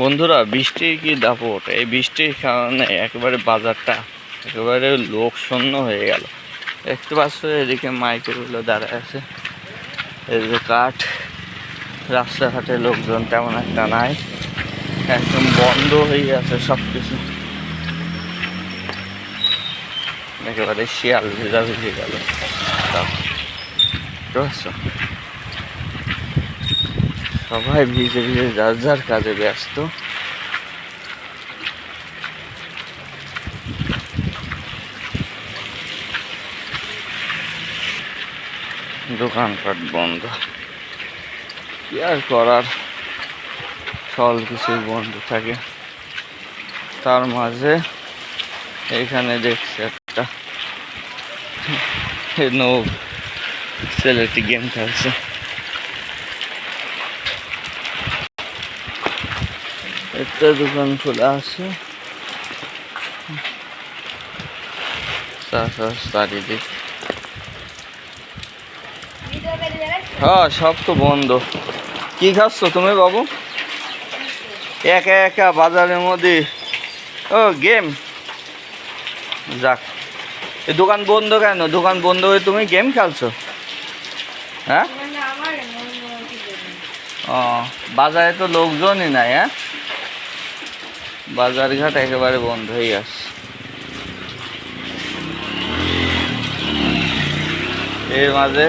বন্ধুরা বৃষ্টির কি দাপট? এই বৃষ্টির কারণে একেবারে বাজারটা একেবারে লোক শূন্য হয়ে গেল। দেখতে পাচ্ছ, এদিকে মাইকেলগুলো দাঁড়ায় আছে। যে কাঠ, রাস্তাঘাটে লোকজন তেমন একটা নাই। একদম বন্ধ হয়ে আছে সব কিছু একেবারে শিয়াল ভেজা ভেজে গেল পারছ? সবাই ভিজে ভিজে যার যার কাজে ব্যস্ত। দোকানপাট বন্ধ। কি আর করার? সব কিছুই বন্ধ থাকে। তার মাঝে এইখানে দেখছি একটা নৌ ছেলেটি গেম খেলছে। একটা দোকান খোলা আছে। চারিদিক হ্যাঁ সব তো বন্ধ। কি খাচ্ছ তুমি বাবু? একা একা বাজারের মধ্যে। ও গেম যাক। এই দোকান বন্ধ কেন? দোকান বন্ধ হয়ে তুমি গেম খেলছো? হ্যাঁ? ও বাজারে তো লোকজনই নাই হ্যাঁ? বাজার ঘাট একেবারে বন্ধ হয়ে আসছে এর মাঝে